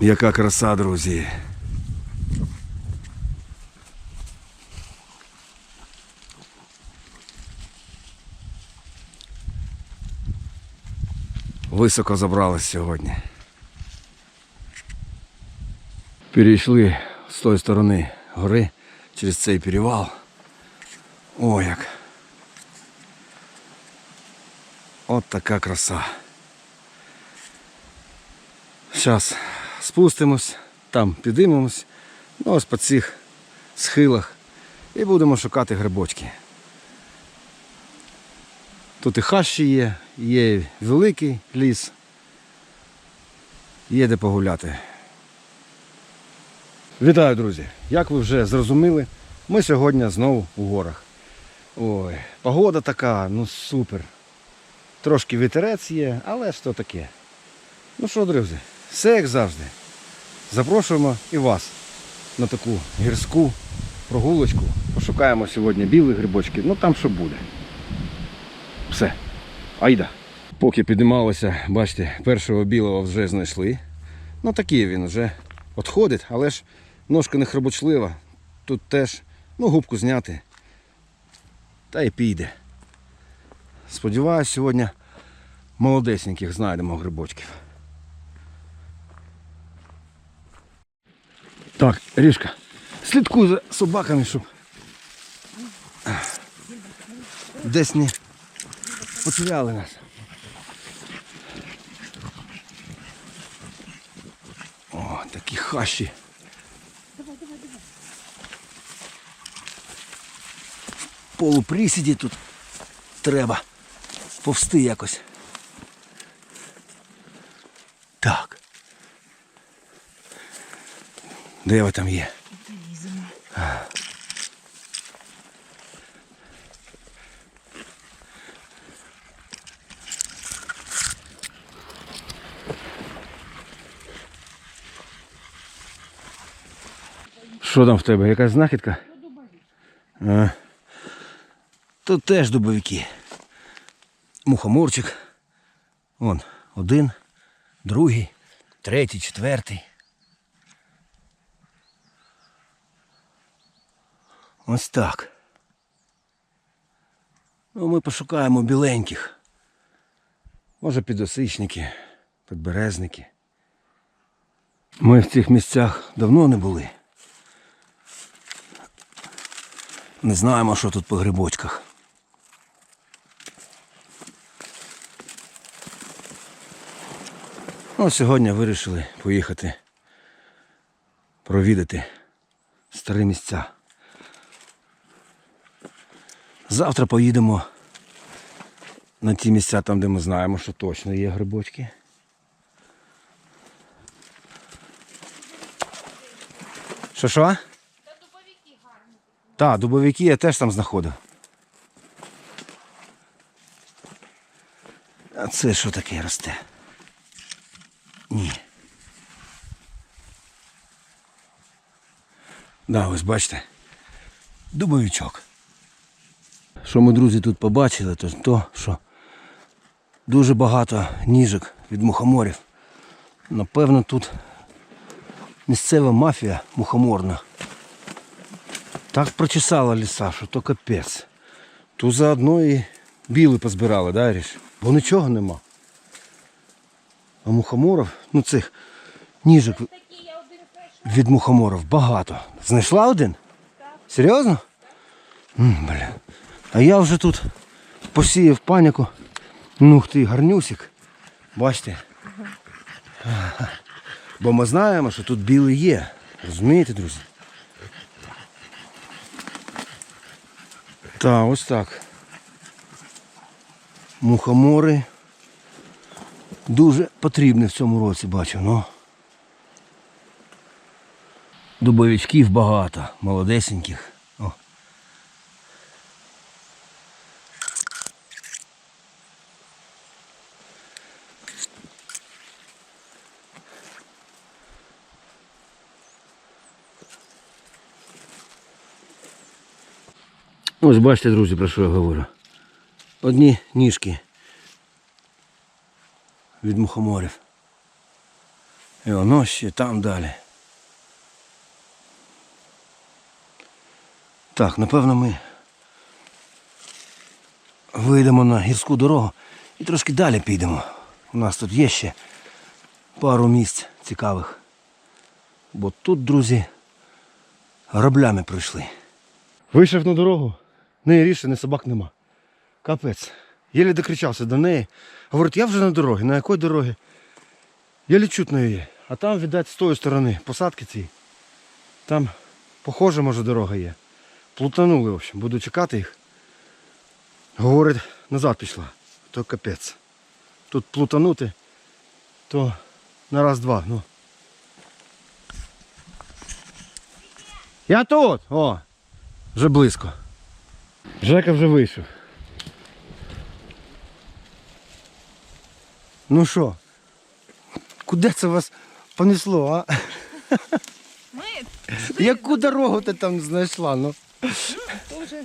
Яка краса, друзі. Високо забрались сьогодні. Перейшли з тої сторони гори через цей перевал. О, як. От така краса. Зараз спустимось, там підіймемось, ну ось по цих схилах і будемо шукати грибочки. Тут і хащі є, є великий ліс, є де погуляти. Вітаю, друзі! Як ви вже зрозуміли, ми сьогодні знову у горах. Ой, погода така, ну супер. Трошки вітерець є, але то таке. Ну що, друзі, все як завжди. Запрошуємо і вас на таку гірську прогулочку. Пошукаємо сьогодні білі грибочки, ну там що буде. Все. Айда. Поки піднімалося, бачите, першого білого вже знайшли. Ну такий він вже відходить, але ж ножка не хробочлива. Тут теж ну, губку зняти. Та й піде. Сподіваюсь, сьогодні молодесеньких знайдемо грибочків. Так, Рішка, слідкуй за собаками, щоб десь не потеряли нас. О, такі хащі. Давай, давай, В полуприсіді тут треба повсти якось. Так. Де там є? Що там в тебе? Якась знахідка? А. Тут теж дубовики. Мухоморчик. Вон, один, другий, третій, четвертий. Ось так. Ну, ми пошукаємо біленьких. Може підосичники, підберезники. Ми в цих місцях давно не були. Не знаємо, що тут по грибочках. Ну, сьогодні вирішили поїхати провідати старі місця. Завтра поїдемо на ті місця, там, де ми знаємо, що точно є грибочки. Що що? Так, дубовики я теж там знаходив. А це що таке росте? Ні. Да, ось бачите. Дубовичок. Що ми, друзі, тут побачили, то то, що дуже багато ніжок від мухоморів. Напевно, тут місцева мафія мухоморна. Так прочесала ліса, що то капець. Тут заодно і біли позбирали, да, Ріш? Бо нічого нема. А мухоморів, ну цих ніжок від мухоморів багато. Знайшла один? Серйозно? М, Бля. А я вже тут посіяв паніку. Ну ти, гарнюсик. Бачите? Бо ми знаємо, що тут білий є. Розумієте, друзі? Так, ось так. Мухомори дуже потрібні в цьому році, бачу, ну. Дубовичків багато, молодесеньких. Ось бачите, друзі, про що я говорю. Одні ніжки від мухоморів. І воно ще там далі. Так, напевно, ми вийдемо на гірську дорогу і трошки далі підемо. У нас тут є ще пару місць цікавих. Бо тут, друзі, граблями прийшли. Вийшов на дорогу, не ріше, ні собак нема. Капець. Єлі докричався до неї. Говорить, я вже на дорогі. На якій дорогі? Єлі чутно її. А там, видать, з тої сторони, посадки ці. Там, похоже, може, дорога є. Плутанули, в общем, буду чекати їх. Говорить, назад пішла. То капець. Тут плутанути, то на раз-два. Ну. Я тут! О! Вже близько. Жека вже вийшов. Ну що? Куди це вас понесло, а? Ми Яку дорогу ти там знайшла? Ну, дуже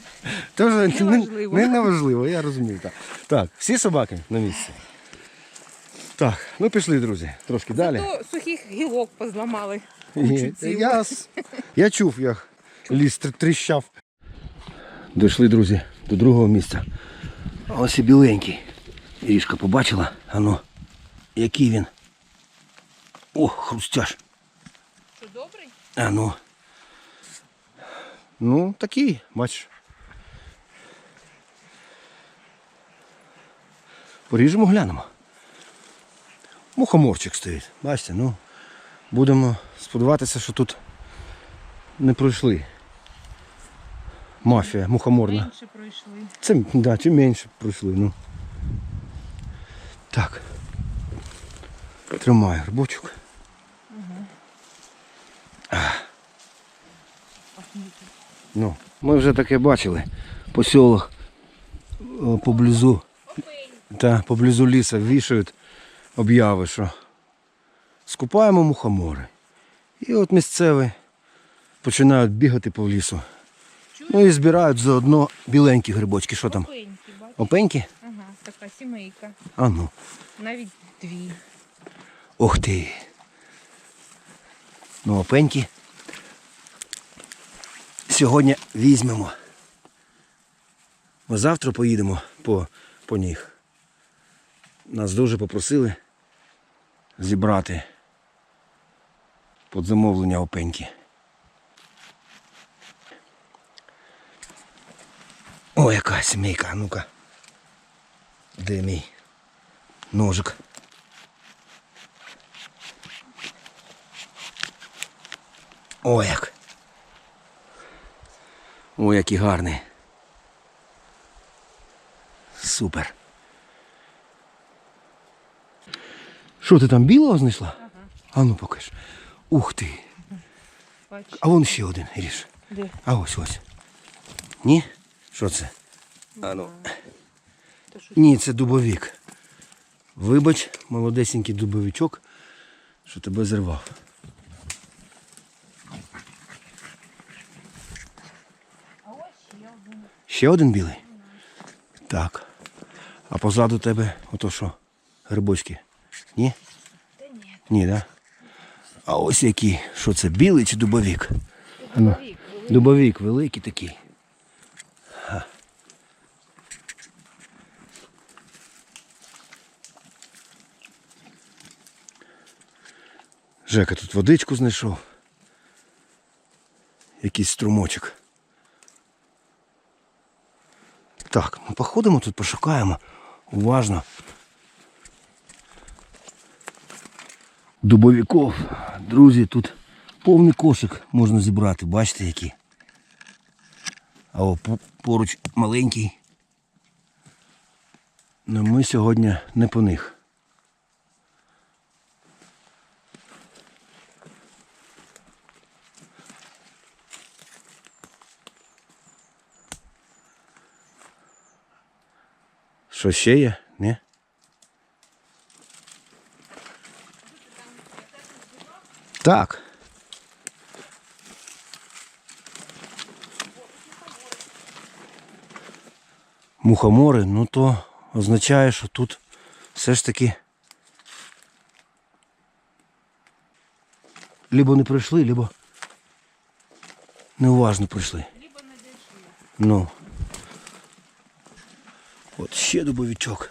це вже не, Неважливо. не неважливо, я розумію. Так. так, всі собаки на місці. Так, ну пішли, друзі, трошки далі. то сухих гілок позламали. Ні. Я, с- я чув, як ліс тр- тріщав. Дійшли, друзі, до другого місця. А ось і біленький. Ірішка побачила. Ану, який він. О, хрустяш. Що добрий? А ну. Ну, такий, бачиш. Поріжемо, глянемо. Мухоморчик стоїть. Бачите, ну. Будемо сподіватися, що тут не пройшли. Мафія мухоморна. Менше пройшли. Це да, чим менше пройшли, ну. Так. Тримаю грибочок. Ну, ми вже таке бачили. Посілок е, поблизу, та, поблизу ліса вішають обяви, що скупаємо мухомори. І от місцеві починають бігати по лісу. Ну і збирають заодно біленькі грибочки. Що там? Опеньки, бачиш? Опеньки? Ага, така сімейка. А ну. Навіть дві. Ух ти. Ну, опеньки. Сьогодні візьмемо. Ми завтра поїдемо по, по них. Нас дуже попросили зібрати під замовлення опеньки. О, яка сімейка, а ну-ка. Де мій ножик? О, як. О, який гарний. Супер. Що ти там білого знайшла? Ага. А ну покаж. Ух ти. Бачиш? А вон ще один, Ріш. Де? А ось ось. Ні? Що це? А ну. Ні, це дубовік. Вибач, молодесенький дубовичок, що тебе зірвав. А ось ще один. Ще один білий? Так. А позаду тебе ото що? Грибочки? Ні? Та ні. Ні, да? А ось який. Що це, білий чи дубовік? Ану. Вік, великий. Дубовік великий такий. Жека тут водичку знайшов. Якийсь струмочок. Так, ну походимо тут, пошукаємо. Уважно. Дубовиков. Друзі, тут повний кошик можна зібрати, бачите які. А о, поруч маленький. Ну ми сьогодні не по них. Що ще є? Ні? Так. Мухомори, ну то означає, що тут все ж таки либо не прийшли, либо неуважно прийшли. Либо не дійшли. Ну. От ще дубовичок.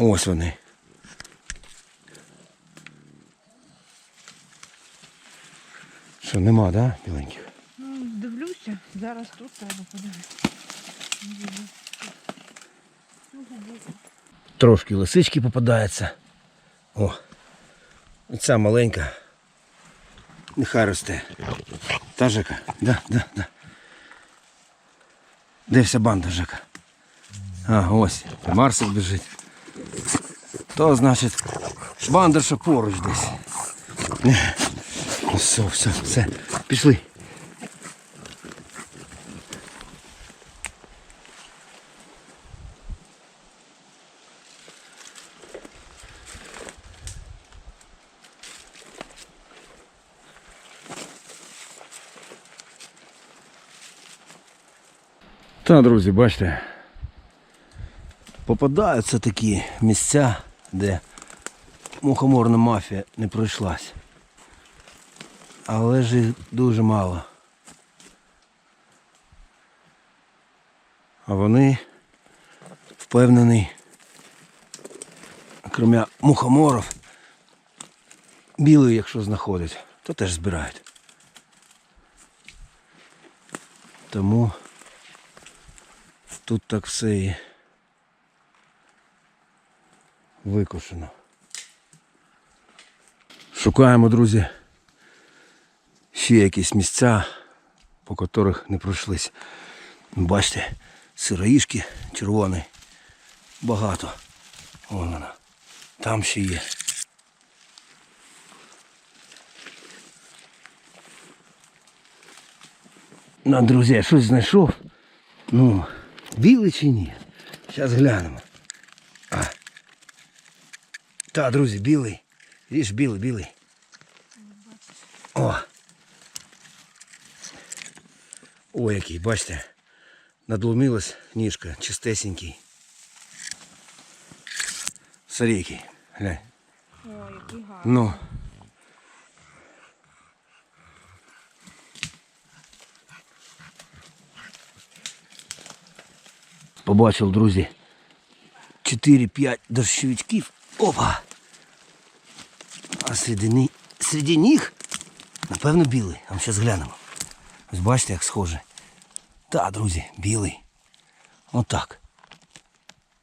Ось вони. Що, нема, да, біленьких? Ну, дивлюся, зараз тут треба подивитися. Трошки лисички попадаються. О, оця маленька. Нехай росте. Та Жека? Да, да, да. Де вся банда, Жека? А, ось. Марсик біжить. То значить бандерша поруч десь. Все, все, все. Пішли. Та, друзі, бачите, попадаються такі місця, де мухоморна мафія не пройшлась. Але ж їх дуже мало. А вони впевнений, крім мухоморів, білий, якщо знаходять, то теж збирають. Тому Тут так все і викошено. Шукаємо, друзі, ще якісь місця, по котрих не пройшлись. Бачите, сироїшки червоні. Багато. Вон вона. Там ще є. На, друзі, я щось знайшов. Ну, білий чи ні? Зараз глянемо. А. Та, друзі, білий. Ріж білий, білий. О. О, який, бачите. Надломилась ніжка, чистесенький. Сарійки. Глянь. Ой, який гарний. Ну. Побачив, друзі. 4-5 дощовичків. Опа! А серед, серед них, напевно, білий. А ми зараз глянемо. Ось бачите, як схоже. Та, друзі, білий. Отак.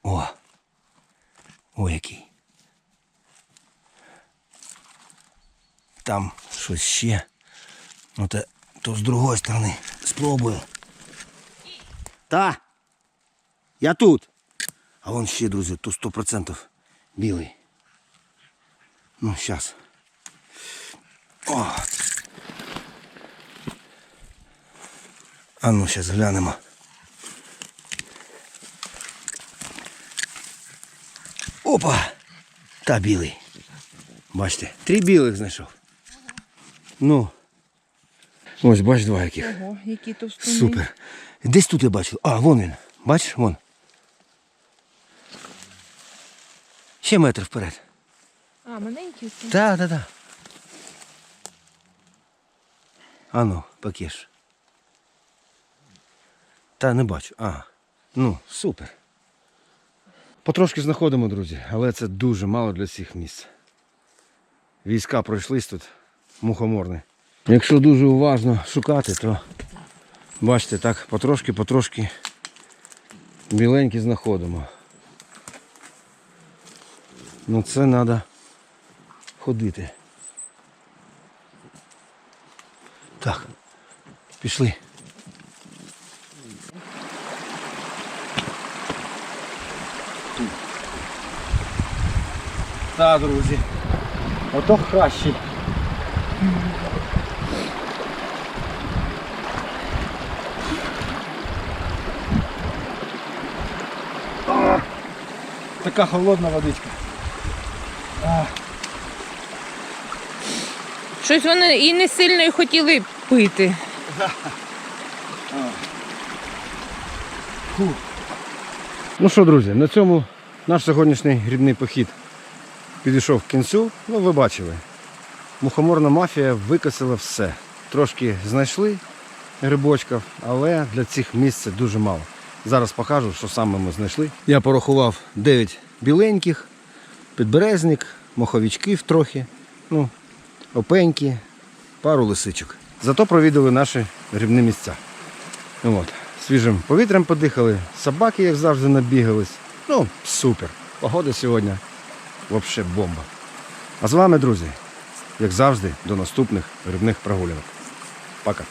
О. О, який. Там щось ще. Ну то, то з другої сторони. Спробую. Та. Я тут. А вон ще, друзі, то 100% білий. Ну, зараз. О. А ну, зараз глянемо. Опа! Та білий. Бачите, три білих знайшов. Ну. Ось, бач, два яких. Ого, які товстуни. Супер. Десь тут я бачив. А, вон він. Бачиш, вон. Ще метр вперед. А, маленькі. ці. Так, так, так. А ну, покеш. Та не бачу. А. Ну, супер. Потрошки знаходимо, друзі, але це дуже мало для всіх місць. Війська пройшлись тут, мухоморні. Якщо дуже уважно шукати, то бачите, так потрошки, потрошки біленькі знаходимо. Ну це треба ходити. Так, пішли. Так, друзі. Ото краще. Така холодна водичка. Щось вони і не сильно й хотіли пити. Ну що, друзі, на цьому наш сьогоднішній грибний похід підійшов к кінцю. Ну, ви бачили. Мухоморна мафія викосила все. Трошки знайшли грибочків, але для цих місць дуже мало. Зараз покажу, що саме ми знайшли. Я порахував 9 біленьких, підберезник, моховичків трохи, ну, опеньки, пару лисичок. Зато провідали наші грибні місця. От. Свіжим повітрям подихали, собаки, як завжди, набігались. Ну, супер. Погода сьогодні взагалі бомба. А з вами, друзі, як завжди, до наступних грибних прогулянок. Пока.